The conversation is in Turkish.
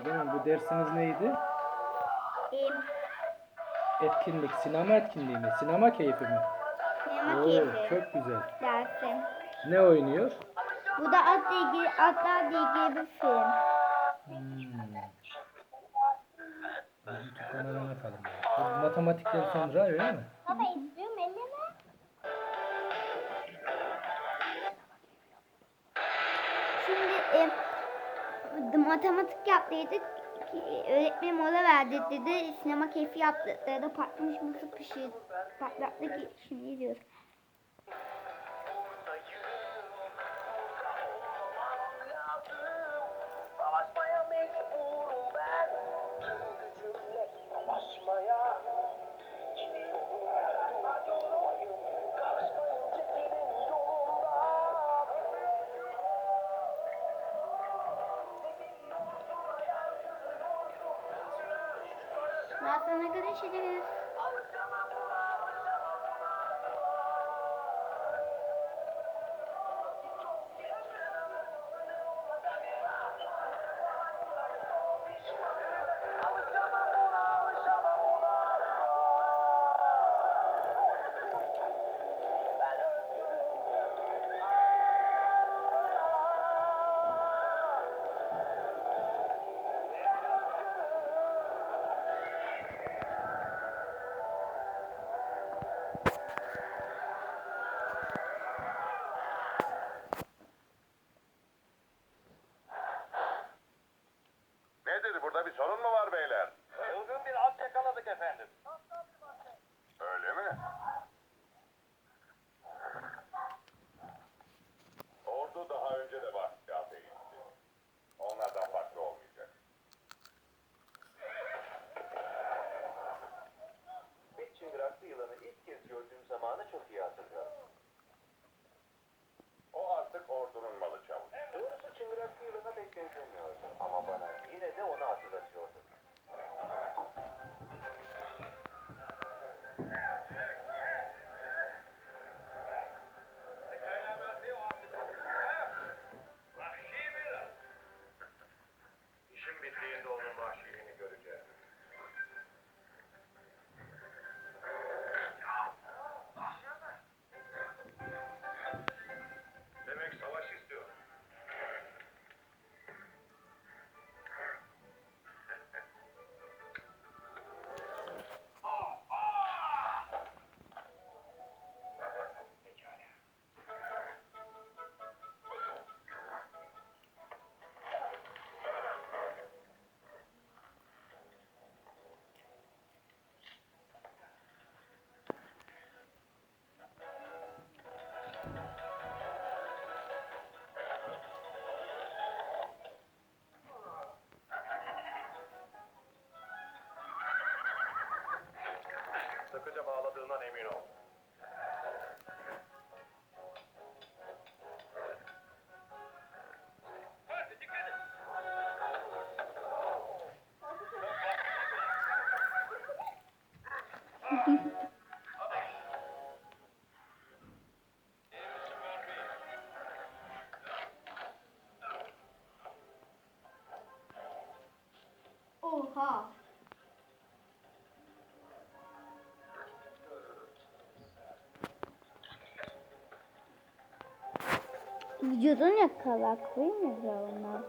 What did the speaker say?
Egemen bu dersiniz neydi? Em, Etkinlik, sinema etkinliği mi? Sinema keyfi mi? sinema Oo, keyfi çok güzel. dersi. Ne oynuyor? Bu da atla ilgili, atlarla ilgili bir film. Hmm. YouTube kanalına bakalım. Bu matematikten sonra öyle mi? Baba istiyorum elleme. Şimdi e, matematik yaptıydık. Öğretmenim mola verdi dedi. Sinema keyfi yaptık dedi. Patlamış mısır pişir. Patlattık. Şimdi yiyoruz. Daha sonra görüşürüz. Efendim Öyle mi? Ordu daha önce de bahçıya eğitti. Onlardan farklı olmayacak. Bir çıngıraklı yılanı ilk kez gördüğüm zamanı çok iyi Sıkıca bağladığından emin ol. Oha. Vücudun yakalak değil mi onlar?